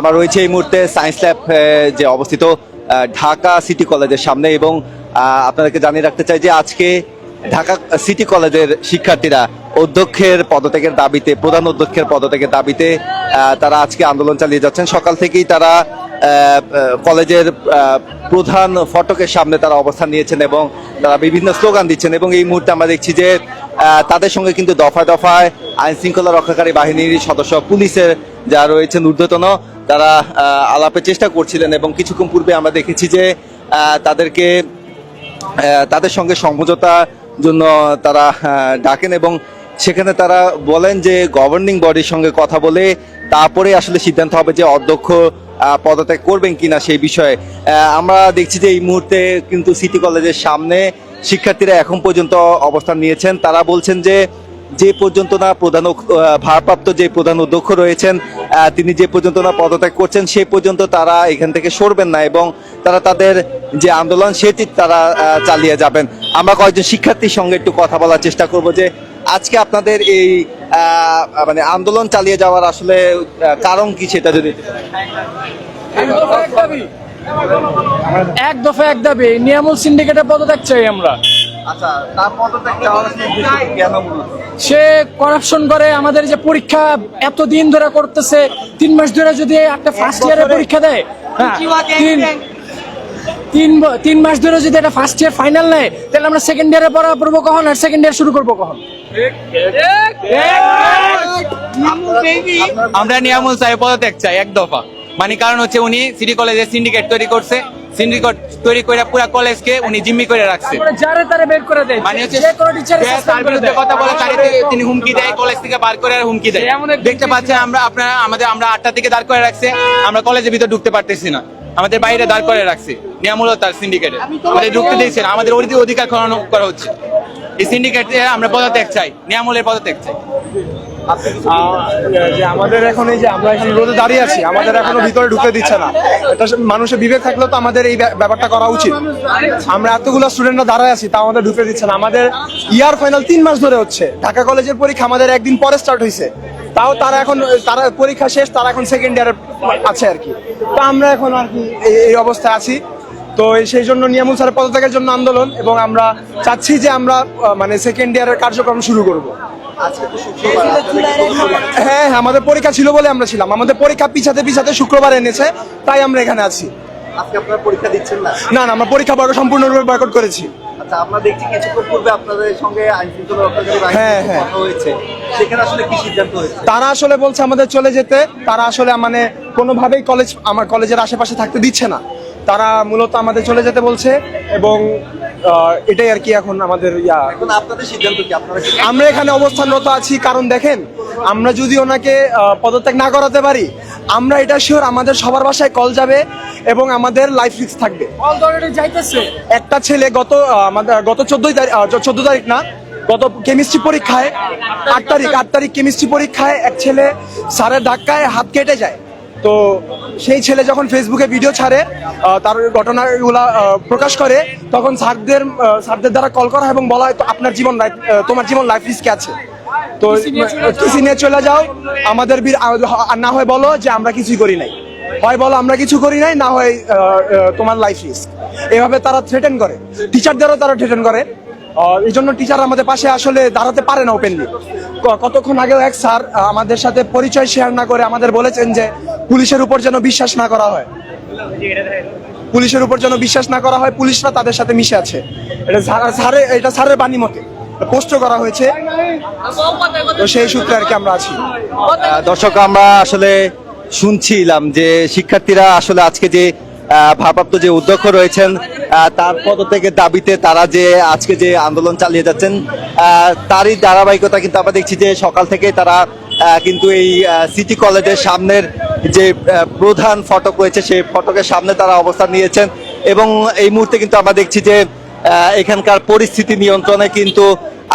আমরা রয়েছে এই মুহূর্তে সায়েন্স ল্যাব যে অবস্থিত ঢাকা সিটি কলেজের সামনে এবং আপনাদেরকে জানিয়ে রাখতে চাই যে আজকে ঢাকা সিটি কলেজের শিক্ষার্থীরা অধ্যক্ষের পদত্যাগের দাবিতে, প্রধান অধ্যক্ষের পদত্যাগের দাবিতে তারা আজকে আন্দোলন চালিয়ে যাচ্ছেন। সকাল থেকেই তারা কলেজের প্রধান ফটকের সামনে তারা অবস্থান নিয়েছেন এবং তারা বিভিন্ন স্লোগান দিচ্ছেন এবং এই মুহূর্তে আমরা দেখছি যে তাদের সঙ্গে কিন্তু দফায় দফায় আইন শৃঙ্খলা রক্ষাকারী বাহিনীর সদস্য পুলিশের যারা রয়েছেন ঊর্ধ্বতন, তারা আলাপের চেষ্টা করছিলেন এবং কিছুক্ষণ পূর্বে আমরা দেখেছি যে তাদেরকে তাদের সঙ্গে সমঝোতা জন্য তারা ডাকেন এবং সেখানে তারা বলেন যে গভর্নিং বডির সঙ্গে কথা বলে তারপরে আসলে সিদ্ধান্ত হবে যে অধ্যক্ষ পদত্যাগ করবেন কিনা সেই বিষয়ে। আমরা দেখছি যে এই মুহূর্তে কিন্তু সিটি কলেজের সামনে শিক্ষার্থীরা এখন পর্যন্ত অবস্থান নিয়েছেন। তারা বলছেন যে যে পর্যন্ত না প্রধান ভারপ্রাপ্ত যে প্রধান অধ্যক্ষ রয়েছেন তিনি যে পর্যন্ত না পদত্যাগ করছেন, সে পর্যন্ত তারা এখান থেকে সরবেন না এবং তারা তাদের যে আন্দোলন সেটি তারা চালিয়ে যাবেন। আমরা কয়েকজন শিক্ষার্থীর সঙ্গে একটু কথা বলার চেষ্টা করব যে, আজকে আপনাদের এই মানে আন্দোলন চালিয়ে যাওয়ার আসলে কারণ কি সেটা যদি এক দফা এক দাবি। নিয়ামুল সিন্ডিকেটের পদত্যাগ চাই আমরা। আচ্ছা সে করাপশন করে আমাদের যে পরীক্ষা এত দিন ধরে করতেছে তিন মাস ধরে যদি একটা ফার্স্ট ইয়ারের পরীক্ষা দেয় হ্যাঁ, তিন তিন মাস ধরে যদি একটা ফার্স্ট ইয়ার ফাইনাল নেয় তাহলে আমরা সেকেন্ড ইয়ারে পড়া পড়ব কখন আর সেকেন্ড ইয়ার শুরু করব কখন আমরা নিয়ামুল সাহেব পদত্যাগ চাই এক দফা মানে কারণ হচ্ছে উনি সিটি কলেজে সিন্ডিকেট তৈরি করছে সিন্ডিকেট তৈরি করে পুরো কলেজকে উনি জিম্মি করে রাখছে। যারে তারে বের করে দেয় মানে হচ্ছে তার বিরুদ্ধে কথা বলে তার তিনি হুমকি দেয় কলেজ থেকে বার করে আর হুমকি দেয়। দেখতে পাচ্ছেন আমরা আপনারা আমাদের আমরা আটটা থেকে দাঁড় করে রাখছে আমরা কলেজের ভিতরে ঢুকতে পারতেছি না। আমাদের বাইরে দাঁড় করে রাখছে নিয়ামুল তার সিন্ডিকেটে আমাদের ঢুকতে দিয়েছে আমাদের অধিক- অধিকার খনন করা হচ্ছে। এই সিন্ডিকেট আমরা পদত্যাগ চাই নিয়ামুলের পদত্যাগ চাই। যে আমাদের এখন এই যে আমরা এখানে রোদে দাঁড়িয়ে আছি, আমাদের এখনও ভিতরে ঢুকতে দিচ্ছে না। এটা মানুষের বিবেক থাকলেও তো আমাদের এই ব্যাপারটা করা উচিত। আমরা এতগুলো স্টুডেন্টরা দাঁড়ায় আছি তা আমাদের ঢুকতে দিচ্ছে না। আমাদের ইয়ার ফাইনাল তিন মাস ধরে হচ্ছে। ঢাকা কলেজের পরীক্ষা আমাদের একদিন পরে স্টার্ট হয়েছে তাও তারা এখন, তারা পরীক্ষা শেষ, তারা এখন সেকেন্ড ইয়ারে আছে আর কি। তা আমরা এখন আর কি এই- এই অবস্থায় আছি। তো সেই জন্য নিয়ামুল স্যারের পদত্যাগের জন্য আন্দোলন এবং আমরা চাচ্ছি যে আমরা মানে সেকেন্ড ইয়ারের কার্যক্রম শুরু করব। হ্যাঁ হ্যাঁ আমাদের পরীক্ষা ছিল বলে আমরা ছিলাম। আমাদের পরীক্ষা পিছাতে পিছাতে শুক্রবার এনেছে তাই আমরা এখানে আছি। আজকে আপনারা পরীক্ষা দিচ্ছেন না? না না আমরা পরীক্ষা বয়কট সম্পূর্ণরূপে বয়কট করেছি। আচ্ছা আমরা দেখছি কিছুক্ষণ পূর্বে আপনাদের সঙ্গে আইন শৃঙ্খলা রক্ষাকারী হ্যাঁ, হ্যাঁ। কথা হয়েছে। সেখানে আসলে কি সিদ্ধান্ত হয়েছে? তারা আসলে বলছে আমাদের চলে যেতে তারা আসলে মানে কোনোভাবেই কলেজ আমার কলেজের আশেপাশে থাকতে দিচ্ছে না। তারা মূলত আমাদের চলে যেতে বলছে এবং এটাই আর কি এখন আমাদের ইয়া। এখন আপনাদের সিদ্ধান্ত কি? আপনারা আমরা এখানে অবস্থানরত আছি কারণ দেখেন আমরা যদি ওনাকে পদত্যাগ না করাতে পারি আমরা এটা শিওর আমাদের সবার বাসায় কল যাবে এবং আমাদের লাইফ রিস্ক থাকবে। একটা ছেলে গত আমাদের গত চোদ্দই তারিখ চোদ্দ তারিখ না গত কেমিস্ট্রি পরীক্ষায় আট তারিখ আট তারিখ কেমিস্ট্রি পরীক্ষায় এক ছেলে স্যারের ধাক্কায় হাত কেটে যায়। তো সেই ছেলে যখন ফেসবুকে ভিডিও ছাড়ে তার ঘটনাগুলা প্রকাশ করে তখন স্যারদের স্যারদের দ্বারা কল করা হয় এবং বলা হয় তো আপনার জীবন লাইফ তোমার জীবন লাইফ রিস্কে আছে। তো টিসি নিয়ে চলে যাও। আমাদের বীর- না হয় বলো যে আমরা কিছুই করি নাই। হয় বলো আমরা কিছু করি নাই না হয় তোমার লাইফ রিস্ক এভাবে তারা থ্রেটেন করে। টিচারদেরও তারা থ্রেটেন করে। এই জন্য টিচার আমাদের পাশে আসলে দাঁড়াতে পারে না ওপেনলি কতক্ষণ আগেও এক স্যার আমাদের সাথে পরিচয় শেয়ার না করে আমাদের বলেছেন যে পুলিশের উপর যেন বিশ্বাস না করা হয়। পুলিশের উপর যেন বিশ্বাস না করা হয়, পুলিশরা তাদের সাথে মিশে আছে। এটা এটা স্যারের বাণী মতে। পোস্ট করা হয়েছে। তো সেই সূত্রে আর কি আমরা আছি। দর্শক, আমরা আসলে শুনছিলাম যে শিক্ষার্থীরা আসলে আজকে যে ভারপ্রাপ্ত যে অধ্যক্ষ রয়েছেন তার পদত্যাগের দাবিতে তারা যে আজকে যে আন্দোলন চালিয়ে যাচ্ছেন তারই ধারাবাহিকতা কিন্তু আমরা দেখছি যে সকাল থেকে তারা কিন্তু এই সিটি কলেজের সামনের যে প্রধান ফটক রয়েছে, সেই ফটকের সামনে তারা অবস্থান নিয়েছেন এবং এই মুহূর্তে কিন্তু আমরা দেখছি যে এখানকার পরিস্থিতি নিয়ন্ত্রণে কিন্তু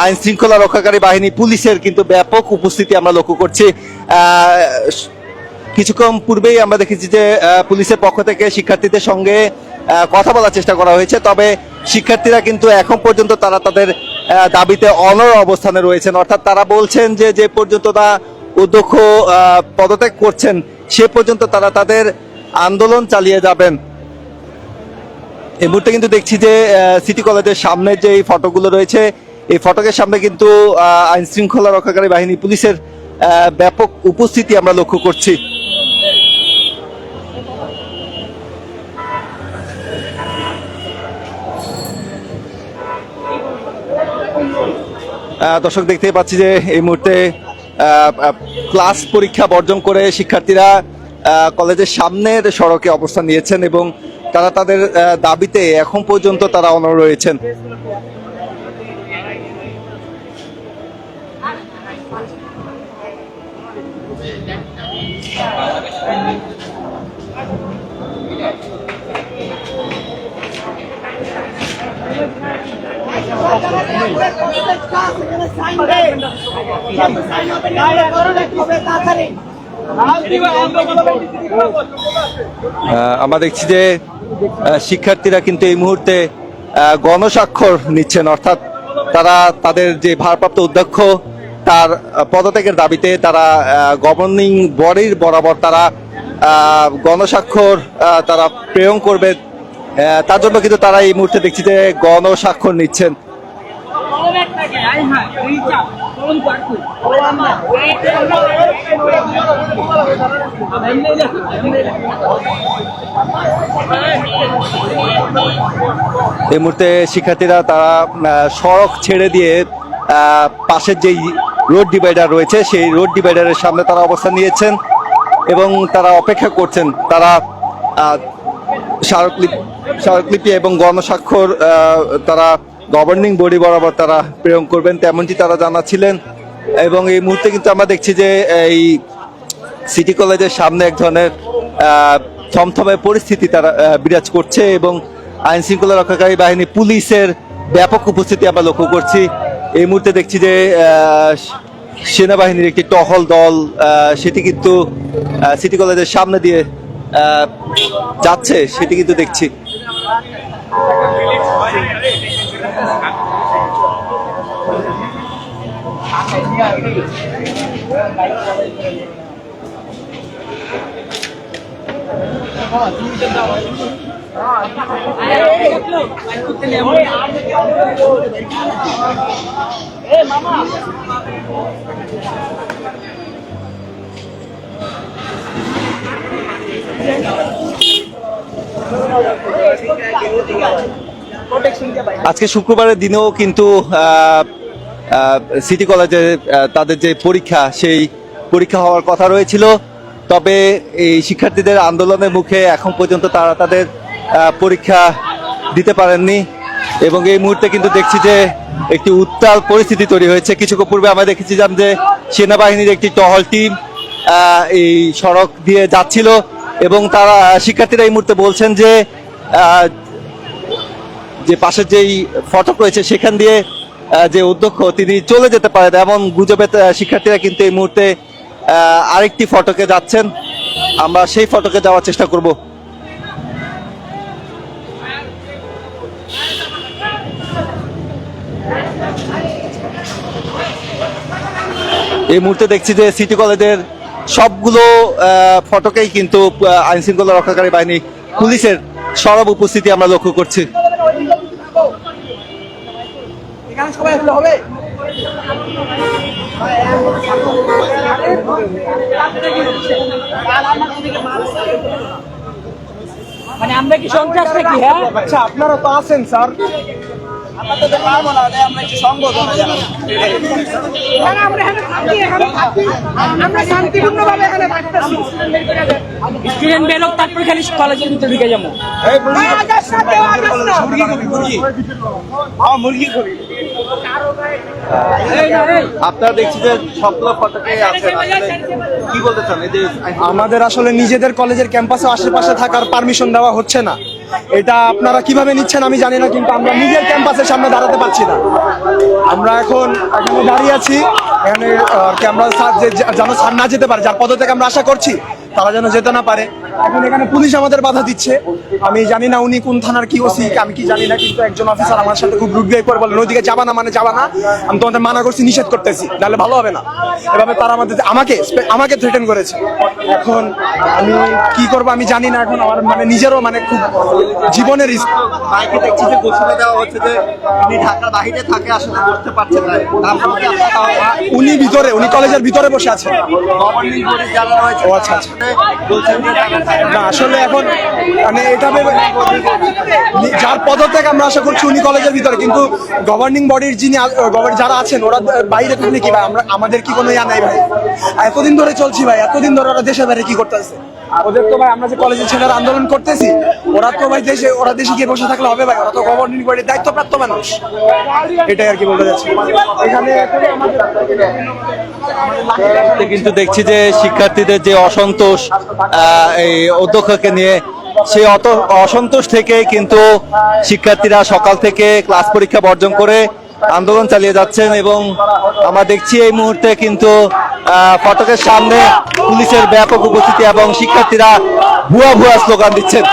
আইন শৃঙ্খলা রক্ষাকারী বাহিনী, পুলিশের কিন্তু ব্যাপক উপস্থিতি আমরা লক্ষ্য করছি। কিছুক্ষণ পূর্বেই আমরা দেখেছি যে পুলিশের পক্ষ থেকে শিক্ষার্থীদের সঙ্গে কথা বলার চেষ্টা করা হয়েছে। তবে শিক্ষার্থীরা কিন্তু এখন পর্যন্ত তারা তাদের দাবিতে অনর অবস্থানে রয়েছেন। অর্থাৎ তারা বলছেন যে যে পর্যন্ত না অধ্যক্ষ পদত্যাগ করছেন, সে পর্যন্ত তারা তাদের আন্দোলন চালিয়ে যাবেন। এই মুহূর্তে কিন্তু দেখছি যে সিটি কলেজের সামনে যে এই ফটোগুলো রয়েছে, এই ফটকের সামনে কিন্তু আইন শৃঙ্খলা রক্ষাকারী বাহিনী, পুলিশের ব্যাপক উপস্থিতি আমরা লক্ষ্য করছি। দর্শক দেখতেই পাচ্ছি যে এই মুহূর্তে ক্লাস পরীক্ষা বর্জন করে শিক্ষার্থীরা কলেজের সামনের সড়কে অবস্থান নিয়েছেন এবং তারা তাদের দাবিতে এখন পর্যন্ত তারা অনড় রয়েছেন। আহ, আমরা দেখছি যে শিক্ষার্থীরা কিন্তু এই মুহূর্তে গণস্বাক্ষর নিচ্ছেন। অর্থাৎ তারা তাদের যে ভারপ্রাপ্ত অধ্যক্ষ, তার পদত্যাগের দাবিতে তারা গভর্নিং বডির বরাবর তারা গণস্বাক্ষর তারা প্রেরণ করবে। তার জন্য কিন্তু তারা এই মুহূর্তে দেখছি যে গণস্বাক্ষর নিচ্ছেন। এই মুহূর্তে শিক্ষার্থীরা তারা সড়ক ছেড়ে দিয়ে পাশের যেই রোড ডিভাইডার রয়েছে, সেই রোড ডিভাইডারের সামনে তারা অবস্থান নিয়েছেন এবং তারা অপেক্ষা করছেন। তারা স্মারকলিপি স্মারকলিপি এবং গণস্বাক্ষর তারা গভর্নিং বডি বরাবর তারা প্রেরণ করবেন, তেমনটি তারা জানাচ্ছিলেন। এবং এই মুহূর্তে কিন্তু আমরা দেখছি যে এই সিটি কলেজের সামনে এক ধরনের থমথমে পরিস্থিতি তারা বিরাজ করছে এবং আইন শৃঙ্খলা রক্ষাকারী বাহিনী, পুলিশের ব্যাপক উপস্থিতি আমরা লক্ষ্য করছি। এই মুহূর্তে দেখছি যে সেনাবাহিনীর একটি টহল দল সেটি কিন্তু সিটি কলেজের সামনে দিয়ে যাচ্ছে, সেটি কিন্তু দেখছি। เลยนะครับทางไหนเนี่ยพี่ไปก็ที่จะได้อ๋อไอ้ลูกไอ้ลูกเนี่ยโอ้ยอาร์ตเนี่ยเอ้ยมาม่า Thank you. আজকে শুক্রবারের দিনেও কিন্তু সিটি কলেজে তাদের যে পরীক্ষা, সেই পরীক্ষা হওয়ার কথা রয়েছিল। তবে এই শিক্ষার্থীদের আন্দোলনের মুখে এখন পর্যন্ত তারা তাদের পরীক্ষা দিতে পারেননি। এবং এই মুহূর্তে কিন্তু দেখছি যে একটি উত্তাল পরিস্থিতি তৈরি হয়েছে। কিছুক্ষণ পূর্বে আমরা দেখেছিলাম যে সেনাবাহিনীর একটি টহল টিম এই সড়ক দিয়ে যাচ্ছিল। এবং তারা, শিক্ষার্থীরা এই মুহূর্তে বলছেন যে যে পাশের যেই ফটক রয়েছে সেখান দিয়ে যে অধ্যক্ষ তিনি চলে যেতে পারেন এমন গুজবে শিক্ষার্থীরা কিন্তু এই মুহূর্তে আরেকটি ফটকে যাচ্ছেন। আমরা সেই ফটকে যাওয়ার চেষ্টা করব। এই মুহূর্তে দেখছি যে সিটি কলেজের সবগুলো ফটকেই কিন্তু আহ, আইন শৃঙ্খলা রক্ষাকারী বাহিনী পুলিশের সরব উপস্থিতি আমরা লক্ষ্য করছি। এখানে সবাই আসলে হবে। মানে আমরা কি সন্ত্রাস নাকি হ্যাঁ? আচ্ছা আপনারা তো আছেন স্যার। স্টুডেন্ট বেরোক তারপর খালি কলেজের ভিতরে ঢুকে যাব। আপনারা দেখছি যে সবগুলো ফটকে আছেন কি বলতে চান? আমাদের আসলে নিজেদের কলেজের ক্যাম্পাসে আশেপাশে থাকার পারমিশন দেওয়া হচ্ছে না। এটা আপনারা কীভাবে নিচ্ছেন আমি জানি না, কিন্তু আমরা নিজের ক্যাম্পাসের সামনে দাঁড়াতে পারছি না। আমরা এখন এখানে দাঁড়িয়ে আছি, এখানে ক্যামেরা যেন স্যার না যেতে পারে, যার পদ থেকে আমরা আশা করছি, তারা যেন যেতে না পারে। এখন এখানে পুলিশ আমাদের বাধা দিচ্ছে। আমি জানি না উনি কোন থানার কি ওসি আমি কি জানি না কিন্তু একজন অফিসার আমার সাথে খুব রুড করে বলেন ওইদিকে যাবা না মানে যাবা না। আমি তোমাদের মানা করছি নিষেধ করতেছি নাহলে ভালো হবে না। এভাবে তারা আমাদের আমাকে আমাকে থ্রেটেন করেছে। এখন আমি কি করব আমি জানি না এখন আমার মানে নিজেরও মানে খুব জীবনের। মাইকে দেখছি যে দেওয়া হচ্ছে যে তিনি ঢাকার থাকে আসলে পারছেন না। উনি ভিতরে উনি কলেজের ভিতরে বসে আছেন। গভর্নিং বডি যারা রয়েছে ও আচ্ছা, আচ্ছা। না, আসলে এখন মানে এটা যার পদত্যাগ আমরা আশা করছি উনি কলেজের ভিতরে, কিন্তু গভর্নিং বডির যিনি যারা আছেন, ওরা বাইরে থাকলে কি ভাই? আমরা আমাদের কি কোনো ইয়া নাই ভাই? এতদিন ধরে চলছি ভাই, এতদিন ধরে ওরা দেশের বাইরে কি করতেছে? ওদের তো ভাই, আমরা যে কলেজের ছেলেরা আন্দোলন করতেছি, ওরা তো ভাই দেশে, ওরা দেশে গিয়ে বসে থাকলে হবে ভাই, ওরা তো গভর্নিং বডির দায়িত্বপ্রাপ্ত মানুষ। এটাই আর কি বলতে যাচ্ছি এখানে কিন্তু দেখছি যে শিক্ষার্থীদের যে অসন্তোষ এই অধ্যক্ষকে নিয়ে সেই অত অসন্তোষ থেকে কিন্তু শিক্ষার্থীরা সকাল থেকে ক্লাস পরীক্ষা বর্জন করে আন্দোলন চালিয়ে যাচ্ছেন এবং আমরা দেখছি এই মুহূর্তে কিন্তু ফটকের সামনে পুলিশের ব্যাপক উপস্থিতি এবং শিক্ষার্থীরা ভুয়া ভুয়া স্লোগান দিচ্ছেন।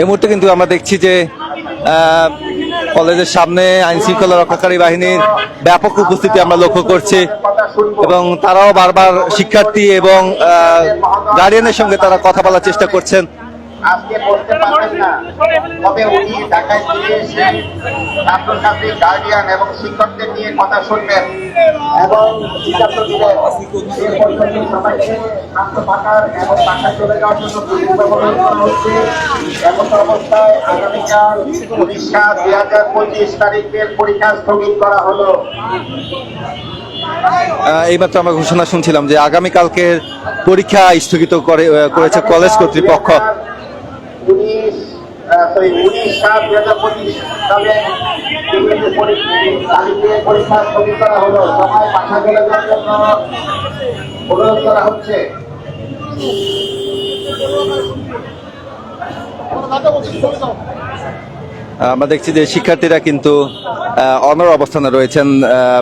এই মুহূর্তে কিন্তু আমরা দেখছি যে কলেজের সামনে আইন শৃঙ্খলা রক্ষাকারী বাহিনীর ব্যাপক উপস্থিতি আমরা লক্ষ্য করছি এবং তারাও বারবার শিক্ষার্থী এবং গার্ডিয়ানের সঙ্গে তারা কথা বলার চেষ্টা করছেন। আজকে বলতে পারবেন না, তবে উনি ঢাকায় ফিরে এসে ছাত্রছাত্রী গার্ডিয়ান এবং শিক্ষকদের নিয়ে কথা শুনবেন এবং পঁচিশ তারিখের পরীক্ষা করা এইমাত্র আমরা ঘোষণা শুনছিলাম যে আগামীকালকে পরীক্ষা স্থগিত করে করেছে কলেজ কর্তৃপক্ষ। উনিশ সরি উনিশ সাত দুই হাজার পঁচিশ সালে পরীক্ষা স্থগিত করা হলো। পাঠা জন্য অনুরোধ করা হচ্ছে। আমরা দেখছি যে শিক্ষার্থীরা কিন্তু অনর অবস্থানে রয়েছেন।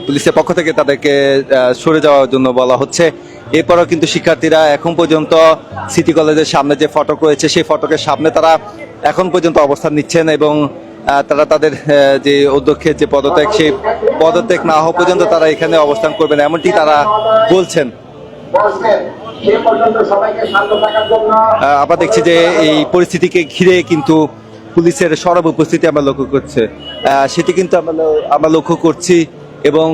পুলিশের পক্ষ থেকে তাদেরকে সরে যাওয়ার জন্য বলা হচ্ছে। এরপরও কিন্তু শিক্ষার্থীরা এখন পর্যন্ত সিটি কলেজের সামনে যে ফটক রয়েছে, সেই ফটকের সামনে তারা এখন পর্যন্ত অবস্থান নিচ্ছেন এবং তারা তাদের যে অধ্যক্ষের যে পদত্যাগ, সেই পদত্যাগ না হওয়া পর্যন্ত তারা এখানে অবস্থান করবেন এমনটি তারা বলছেন। আমরা দেখছি যে এই পরিস্থিতিকে ঘিরে কিন্তু পুলিশের সরব উপস্থিতি আমরা লক্ষ্য করছে। সেটি কিন্তু আমরা আমরা লক্ষ্য করছি। এবং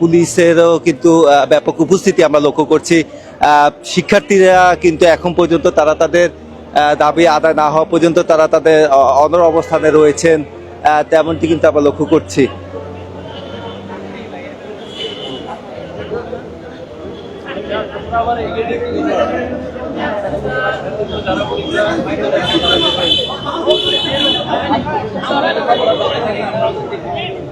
পুলিশেরও কিন্তু ব্যাপক উপস্থিতি আমরা লক্ষ্য করছি। শিক্ষার্থীরা কিন্তু এখন পর্যন্ত তারা তাদের দাবি আদায় না হওয়া পর্যন্ত তারা তাদের অনর অবস্থানে রয়েছেন। তেমনটি কিন্তু আমরা লক্ষ্য করছি।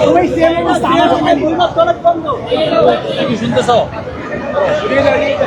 তুমি সিএমএ এর সামনে থেকে দুইবার চলে বন্ধ কি শুনতেছো ঠিক আছে ঠিক আছে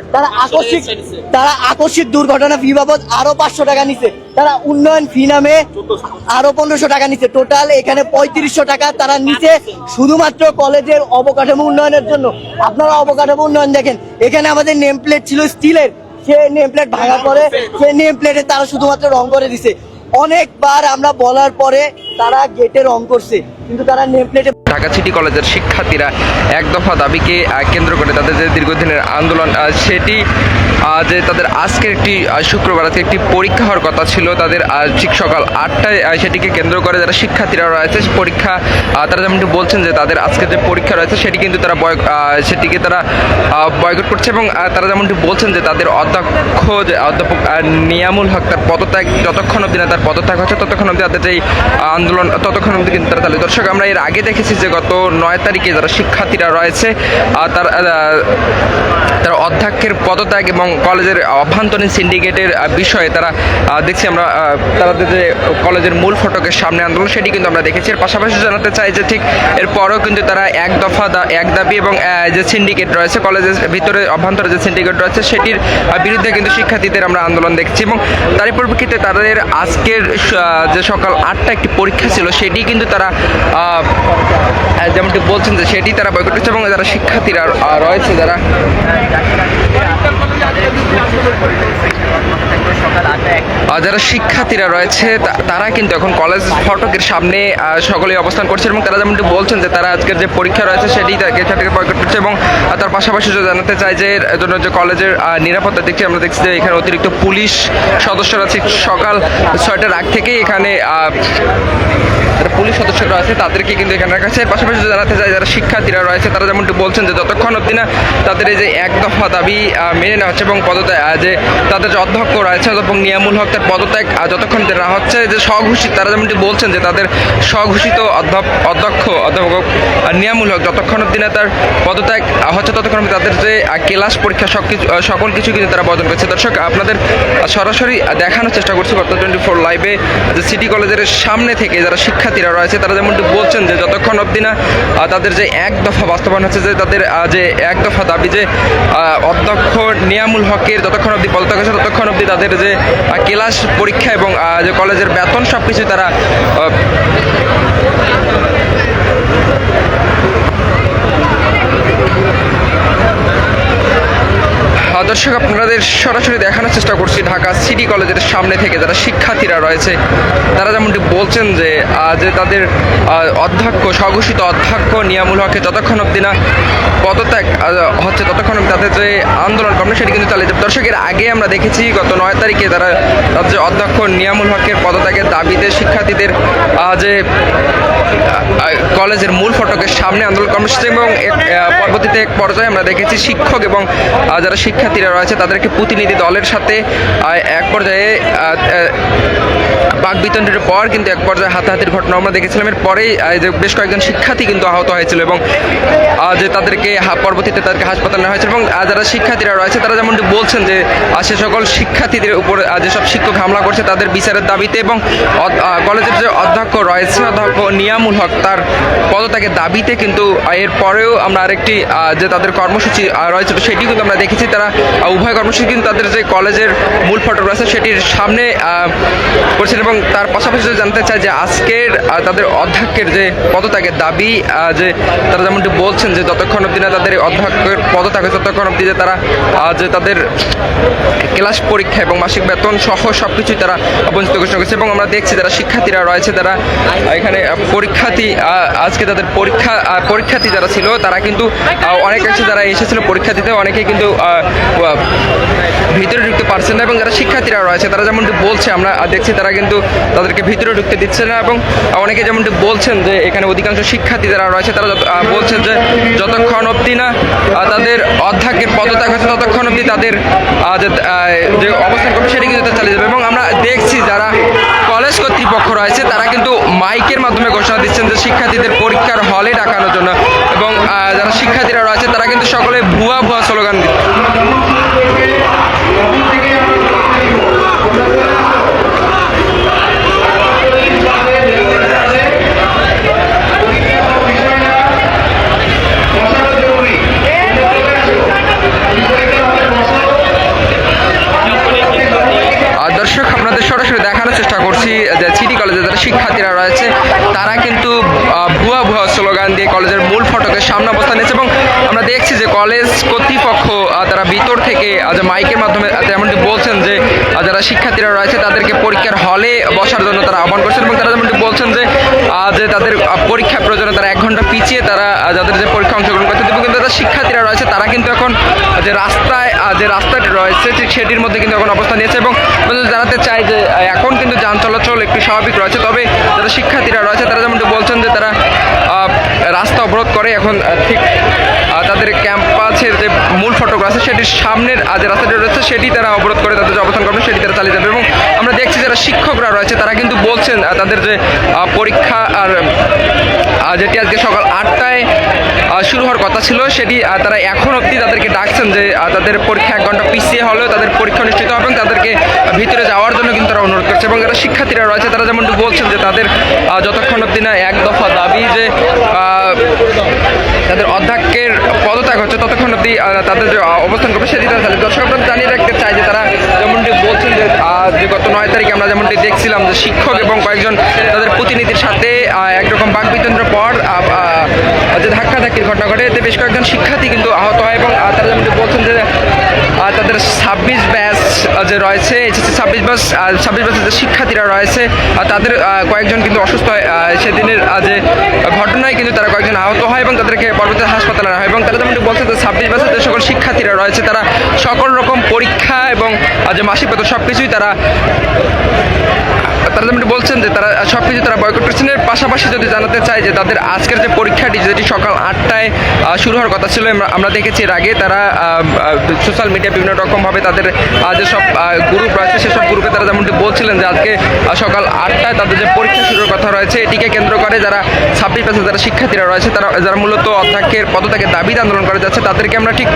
তারা আকস্মিক তারা আকস্মিক দুর্ঘটনা ফি বাবদ আরও পাঁচশো টাকা নিছে। তারা উন্নয়ন ফি নামে আরও পনেরোশো টাকা নিছে। টোটাল এখানে পঁয়ত্রিশশো টাকা তারা নিচে শুধুমাত্র কলেজের অবকাঠামো উন্নয়নের জন্য। আপনারা অবকাঠামো উন্নয়ন দেখেন। এখানে আমাদের নেম প্লেট ছিল স্টিলের সে নেম প্লেট ভাঙার পরে সে নেম প্লেটে তারা শুধুমাত্র রং করে দিছে। অনেকবার আমরা বলার পরে তারা গেটে রং করছে। কিন্তু তারা নেম প্লেটে ঢাকা সিটি কলেজের শিক্ষার্থীরা এক দফা দাবিকে কেন্দ্র করে তাদের যে দীর্ঘদিনের আন্দোলন সেটি যে তাদের আজকের একটি শুক্রবার আজকে একটি পরীক্ষা হওয়ার কথা ছিল, তাদের ঠিক সকাল আটটায় সেটিকে কেন্দ্র করে যারা শিক্ষার্থীরা রয়েছে পরীক্ষা তারা যেমনটি বলছেন যে তাদের আজকে যে পরীক্ষা রয়েছে, সেটি কিন্তু তারা বয় সেটিকে তারা বয়কট করছে এবং তারা যেমনটি বলছেন যে তাদের অধ্যক্ষ, যে অধ্যাপক নিয়ামুল হক তার পদত্যাগ, যতক্ষণ অবধি না তার পদত্যাগ হচ্ছে, ততক্ষণ অবধি তাদের যে আন্দোলন, ততক্ষণ অবধি কিন্তু তারা তাহলে দর্শক, আমরা এর আগে দেখেছি যে গত নয় তারিখে যারা শিক্ষার্থীরা রয়েছে তার তার অধ্যক্ষের পদত্যাগ এবং কলেজের অভ্যন্তরীণ সিন্ডিকেটের বিষয়ে তারা দেখছি আমরা তাদের যে কলেজের মূল ফটকের সামনে আন্দোলন, সেটি কিন্তু আমরা দেখেছি। এর পাশাপাশি জানাতে চাই যে ঠিক এরপরেও কিন্তু তারা এক দফা এক দাবি এবং যে সিন্ডিকেট রয়েছে, কলেজের ভিতরে অভ্যন্তরে যে সিন্ডিকেট রয়েছে, সেটির বিরুদ্ধে কিন্তু শিক্ষার্থীদের আমরা আন্দোলন দেখছি এবং তারই পরিপ্রেক্ষিতে তাদের আজকের যে সকাল আটটা একটি পরীক্ষা ছিল, সেটি কিন্তু তারা যেমনটি বলছেন যে সেটি তারা বয়কট করছে এবং যারা শিক্ষার্থীরা রয়েছে, যারা যারা শিক্ষার্থীরা রয়েছে তারা কিন্তু এখন কলেজ ফটকের সামনে সকলেই অবস্থান করছে এবং তারা যেমনটি বলছেন যে তারা আজকের যে পরীক্ষা রয়েছে, সেটি তাকে থেকে বয়কট করছে এবং তার পাশাপাশি জানাতে চাই যে জন্য যে কলেজের নিরাপত্তা দেখছি আমরা দেখছি যে এখানে অতিরিক্ত পুলিশ সদস্যরা ঠিক সকাল ছয়টার আগ থেকেই এখানে পুলিশ সদস্যরা আছে, তাদেরকে কিন্তু এখানে এর পাশাপাশি যারা চাই, যারা শিক্ষার্থীরা রয়েছে, তারা যেমনটি বলছেন যে যতক্ষণ অবধি না তাদের এই যে এক দফা দাবি মেনে নেওয়া হচ্ছে এবং পদত্যাগ যে তাদের যে অধ্যক্ষ রয়েছে অধ্যাপক নিয়ামুল হক, তার পদত্যাগ যতক্ষণ না হচ্ছে যে স্বঘোষিত, তারা যেমনটি বলছেন যে তাদের স্বঘোষিত অধ্যক্ষ, অধ্যাপক নিয়ামুল হক যতক্ষণ অবধি না তার পদত্যাগ হচ্ছে ততক্ষণ তাদের যে ক্লাস পরীক্ষা সব কিছু সকল কিছু কিন্তু তারা বর্জন করছে। দর্শক, আপনাদের সরাসরি দেখানোর চেষ্টা করছি গত টোয়েন্টি ফোর লাইভে যে সিটি কলেজের সামনে থেকে যারা শিক্ষার্থীরা রয়েছে, তারা যেমনটি বলছেন যে যতক্ষণ অবধি না তাদের যে এক দফা বাস্তবায়ন হচ্ছে, যে তাদের যে এক দফা দাবি যে অধ্যক্ষ নিয়ামুল হকের যতক্ষণ অবধি পদত্যাগ হচ্ছে ততক্ষণ অবধি তাদের যে ক্লাস পরীক্ষা এবং যে কলেজের বেতন সব কিছু তারা দর্শক, আপনাদের সরাসরি দেখানোর চেষ্টা করছি ঢাকা সিটি কলেজের সামনে থেকে যারা শিক্ষার্থীরা রয়েছে, তারা যেমনটি বলছেন যে যে তাদের অধ্যক্ষ, স্বঘোষিত অধ্যক্ষ নিয়ামুল হকে যতক্ষণ অবধি না পদত্যাগ হচ্ছে ততক্ষণ তাদের যে আন্দোলন কর্ম সেটি কিন্তু চালিয়ে যাবে। দর্শকের আগে আমরা দেখেছি গত নয় তারিখে তারা তাদের যে অধ্যক্ষ নিয়ামুল হকের পদত্যাগের দাবিতে শিক্ষার্থীদের যে কলেজের মূল ফটকের সামনে আন্দোলন কর্মসূচি এবং পরবর্তীতে এক পর্যায়ে আমরা দেখেছি শিক্ষক এবং যারা যারা শিক্ষার্থীরা রয়েছে, তাদেরকে প্রতিনিধি দলের সাথে এক পর্যায়ে বাক বিতণ্ডের পর কিন্তু এক পর্যায়ে হাতাহাতির ঘটনা আমরা দেখেছিলাম। এর পরেই যে বেশ কয়েকজন শিক্ষার্থী কিন্তু আহত হয়েছিল এবং যে তাদেরকে পরবর্তীতে তাদেরকে হাসপাতালে নেওয়া হয়েছিল এবং যারা শিক্ষার্থীরা রয়েছে, তারা যেমনটি বলছেন যে সে সকল শিক্ষার্থীদের উপর যেসব শিক্ষক হামলা করছে তাদের বিচারের দাবিতে এবং কলেজের যে অধ্যক্ষ রয়েছে, অধ্যক্ষ নিয়ামুল হক, তার পদত্যাগের দাবিতে কিন্তু এর পরেও আমরা আরেকটি যে তাদের কর্মসূচি রয়েছে সেটি কিন্তু আমরা দেখেছি। তারা উভয় কর্মসূচি কিন্তু তাদের যে কলেজের মূল ফটক রয়েছে সেটির সামনে করছেন এবং তার পাশাপাশি যদি জানতে চাই যে আজকের তাদের অধ্যক্ষের যে পদত্যাগের দাবি যে তারা যেমনটি বলছেন যে যতক্ষণ অবধি না তাদের অধ্যক্ষের পদত্যাগ ততক্ষণ অবধি যে তারা যে তাদের ক্লাস পরীক্ষা এবং মাসিক বেতন সহ সব কিছুই তারা বঞ্চিত ঘোষণা করেছে এবং আমরা দেখছি যারা শিক্ষার্থীরা রয়েছে তারা এখানে পরীক্ষার্থী আজকে তাদের পরীক্ষা পরীক্ষার্থী যারা ছিল, তারা কিন্তু অনেকাংশে যারা এসেছিল পরীক্ষা দিতে, অনেকেই কিন্তু ভিতরে ঢুকতে পারছে না এবং যারা শিক্ষার্থীরা রয়েছে, তারা যেমনটি বলছে, আমরা দেখছি তারা কিন্তু তাদেরকে ভিতরে ঢুকতে দিচ্ছে না এবং অনেকে যেমনটি বলছেন যে এখানে অধিকাংশ শিক্ষার্থী যারা রয়েছে, তারা বলছেন যে যতক্ষণ অবধি না তাদের অধ্যক্ষের পদত্যাগ হচ্ছে ততক্ষণ অবধি তাদের যে অবস্থান করবে, সেটি কিন্তু চালিয়ে যাবে। এবং আমরা দেখছি যারা কলেজ কর্তৃপক্ষ রয়েছে, তারা কিন্তু মাইকের মাধ্যমে ঘোষণা দিচ্ছেন যে শিক্ষার্থীদের পরীক্ষার হলে ডাকানোর জন্য এবং যারা শিক্ষার্থীরা রয়েছে, তারা কিন্তু সকলে ভুয়া ভুয়া স্লোগান দিচ্ছে। পিছিয়ে তারা যাদের যে পরীক্ষা অংশগ্রহণ করছে দেবে কিন্তু তাদের শিক্ষার্থীরা রয়েছে, তারা কিন্তু এখন যে রাস্তায় যে রাস্তাটি রয়েছে, ঠিক সেটির মধ্যে কিন্তু এখন অবস্থান নিয়েছে এবং জানাতে চাই যে এখন কিন্তু যান চলাচল একটু স্বাভাবিক রয়েছে, তবে যারা শিক্ষার্থীরা রয়েছে, তারা যেমন বলছেন যে তারা রাস্তা অবরোধ করে, এখন ঠিক তাদের ক্যাম্পাসের যে সেটির সামনের যে রাস্তাটি রয়েছে সেটি তারা অবরোধ করে, তাদের যে অবস্থান করবে সেটি তারা চালিয়ে যাবে। এবং আমরা দেখছি যারা শিক্ষকরা রয়েছে, তারা কিন্তু বলছেন তাদের যে পরীক্ষা আর যেটি আজকে সকাল আটটায় শুরু হওয়ার কথা ছিল, সেটি তারা এখন অবধি তাদেরকে ডাকছেন যে তাদের পরীক্ষা এক ঘণ্টা পিছিয়ে হলেও তাদের পরীক্ষা অনুষ্ঠিত হবে এবং তাদেরকে ভিতরে যাওয়ার জন্য কিন্তু তারা অনুরোধ করছে। এবং যারা শিক্ষার্থীরা রয়েছে, তারা যেমনটি বলছেন যে তাদের যতক্ষণ অবধি না এক দফা দাবি যে তাদের অধ্যক্ষের হচ্ছে ততক্ষণ অব্দি তাদের যে অবস্থান করবে সেটি তারা দর্শক আমরা জানিয়ে রাখতে চাই যে তারা যেমনটি বলছেন যে যে গত নয় তারিখে আমরা যেমনটি দেখছিলাম যে শিক্ষক এবং কয়েকজন তাদের প্রতিনিধির সাথে একরকম বাকবিতন্ত্রের পর যে ধাক্কাধাক্কির ঘটনা ঘটে, এতে বেশ কয়েকজন শিক্ষার্থী কিন্তু আহত হয় এবং তারা যেমনটি বলছেন যে তাদের ছাব্বিশ ব্যাচ যে রয়েছে এইচএসসি ছাব্বিশ বাস ছাব্বিশ ব্যাচের যে শিক্ষার্থীরা রয়েছে তাদের কয়েকজন কিন্তু অসুস্থ হয় সেদিনের যে ঘটনায় কিন্তু তারা কয়েকজন আহত হয় এবং তাদেরকে পরবর্তী হাসপাতালে আনা হয়। এবং তারা যেমনটি বলছে যে ছাব্বিশ ব্যাচের যে সকল শিক্ষার্থীরা রয়েছে, তারা সকল রকম পরীক্ষা এবং যে মাসিক পত্র সব কিছুই তারা তারা যেমনটি বলছেন যে তারা সব কিছু তারা বয়কট করছেন। এর পাশাপাশি যদি জানাতে চাই যে তাদের আজকের যে পরীক্ষাটি, যেটি সকাল আটটায় শুরু হওয়ার কথা ছিল, আমরা- দেখেছি এর আগে তারা সোশ্যাল মিডিয়া বিভিন্ন রকমভাবে তাদের যেসব গ্রুপ রয়েছে সেসব গ্রুপে তারা যেমনটি বলছিলেন যে আজকে সকাল আটটায় তাদের যে পরীক্ষা শুরুর কথা রয়েছে, এটিকে কেন্দ্র করে যারা ছাব্বিশ বছর যারা শিক্ষার্থীরা রয়েছে, তারা, যারা মূলত অধ্যক্ষের পদত্যাগের দাবিতে আন্দোলন করে যাচ্ছে, তাদেরকে আমরা ঠিক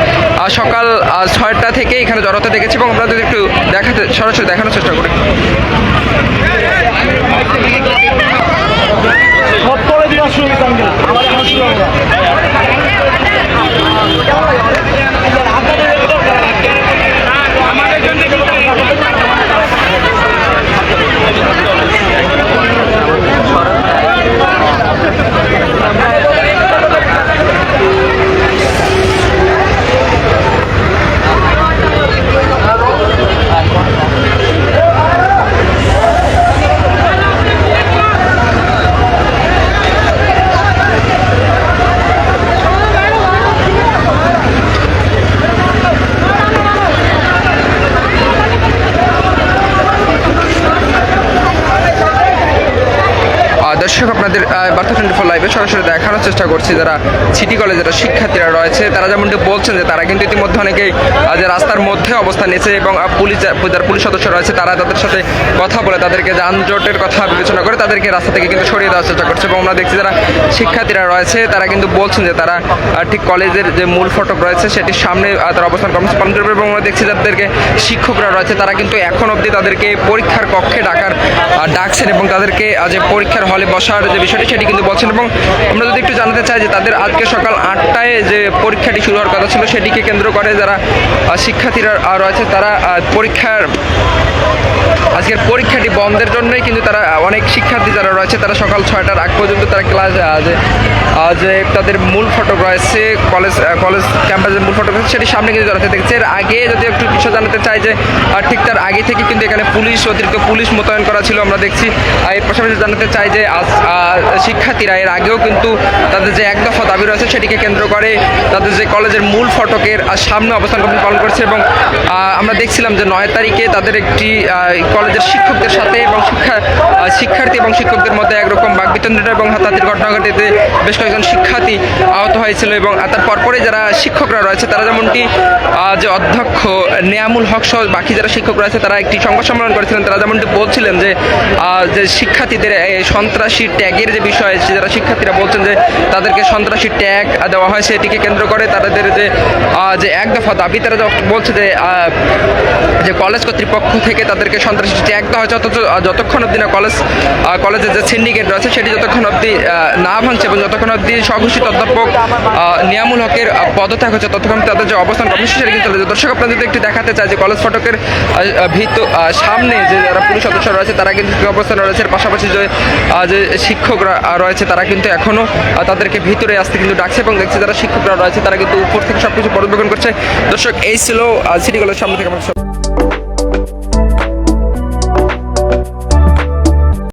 সকাল ছয়টা থেকে এখানে জড়াতে দেখেছি এবং আমরা যদি একটু দেখাতে, সরাসরি দেখানোর চেষ্টা করি। আহ, দর্শক আপনাদের বার্তা টোয়েন্টি ফোর লাইভে সরাসরি দেখানোর চেষ্টা করছি যারা সিটি কলেজের শিক্ষার্থীরা রয়েছে। তারা যেমনটি বলছেন যে তারা কিন্তু ইতিমধ্যে অনেকেই যে রাস্তার মধ্যে অবস্থান নিয়েছে এবং পুলিশ যারা পুলিশ সদস্য রয়েছে তারা তাদের সাথে কথা বলে তাদেরকে যানজটের কথা বিবেচনা করে তাদেরকে রাস্তা থেকে কিন্তু সরিয়ে দেওয়ার চেষ্টা করছে এবং আমরা দেখছি যারা শিক্ষার্থীরা রয়েছে তারা কিন্তু বলছেন যে তারা ঠিক কলেজের যে মূল ফটক রয়েছে সেটির সামনে তারা অবস্থান কর্মসূচি পালন করবে এবং আমরা দেখছি যাদেরকে শিক্ষকরা রয়েছে তারা কিন্তু এখন অবধি তাদেরকে পরীক্ষার কক্ষে ডাকার ডাকছেন এবং তাদেরকে যে পরীক্ষার হলে বসার যে বিষয়টি সেটি কিন্তু বলছেন এবং আমরা যদি একটু জানাতে চাই যে তাদের আজকে সকাল আটটায় যে পরীক্ষাটি শুরু হওয়ার কথা ছিল, সেটিকে কেন্দ্র করে যারা শিক্ষার্থীরা রয়েছে, তারা পরীক্ষার, আজকের পরীক্ষাটি বন্ধের জন্যই কিন্তু তারা অনেক শিক্ষার্থী যারা রয়েছে, তারা সকাল ছয়টার আগ পর্যন্ত তারা ক্লাস যে তাদের মূল ফটক রয়েছে, কলেজ কলেজ ক্যাম্পাসের মূল ফটক রয়েছে সেটি সামনে কিন্তু দাঁড়াতে দেখছে, এর আগে যদি একটু বিষয় জানাতে চাই যে ঠিক তার আগে থেকে কিন্তু এখানে পুলিশ, অতিরিক্ত পুলিশ মোতায়েন করা ছিল, আমরা দেখছি এর পাশাপাশি জানাতে চাই যে আজ শিক্ষার্থীরা এর আগেও কিন্তু তাদের যে এক দফা দাবি রয়েছে সেটিকে কেন্দ্র করে তাদের যে কলেজের মূল ফটকের সামনে অবস্থান কর্মসূচি পালন করছে এবং আমরা দেখছিলাম যে নয় তারিখে তাদের একটি কলেজের শিক্ষকদের সাথে এবং শিক্ষা শিক্ষার্থী এবং শিক্ষকদের মধ্যে একরকম বাকবিতন্ত্র এবং হাতাহাতির ঘটনা ঘটেতে বেশ কয়েকজন শিক্ষার্থী আহত হয়েছিল এবং তার পরপরে যারা শিক্ষকরা রয়েছে তারা যেমনটি যে অধ্যক্ষ নেয়ামুল হক সহ বাকি যারা শিক্ষক রয়েছে তারা একটি সংবাদ সম্মেলন করেছিলেন, তারা যেমনটি বলছিলেন যে শিক্ষার্থীদের সন্ত্রাসী সন্ত্রাসী ট্যাগের যে বিষয় যারা শিক্ষার্থীরা বলছেন যে তাদেরকে সন্ত্রাসী ট্যাগ দেওয়া হয় সেটিকে কেন্দ্র করে তাদের যে যে এক দফা দাবি, তারা বলছে যে যে কলেজ কর্তৃপক্ষ থেকে তাদেরকে সন্ত্রাসী ট্যাগ দেওয়া হয়েছে, অথচ যতক্ষণ অবধি না কলেজ কলেজের যে সিন্ডিকেট রয়েছে, সেটি যতক্ষণ অবধি না ভাঙছে এবং যতক্ষণ অবধি স্বঘোষিত অধ্যাপক নিয়ামুল হকের পদত্যাগ হচ্ছে ততক্ষণ তাদের যে অবস্থান কর্মসূচি সেটা কিন্তু। দর্শক, আপনাদের একটু দেখাতে চাই যে কলেজ ফটকের ভিতর সামনে যে যারা পুলিশ সদস্য রয়েছে, তারা কিন্তু অবস্থান রয়েছে পাশাপাশি যে যে শিক্ষকরা রয়েছে, তারা কিন্তু এখনও এখনও তাদেরকে ভিতরে আসতে কিন্তু ডাকছে এবং দেখছে যারা শিক্ষকরা রয়েছে, তারা কিন্তু উপর থেকে সবকিছু পর্যবেক্ষণ করছে। দর্শক, এই ছিল সিটি কলেজ সামনে থেকে আমার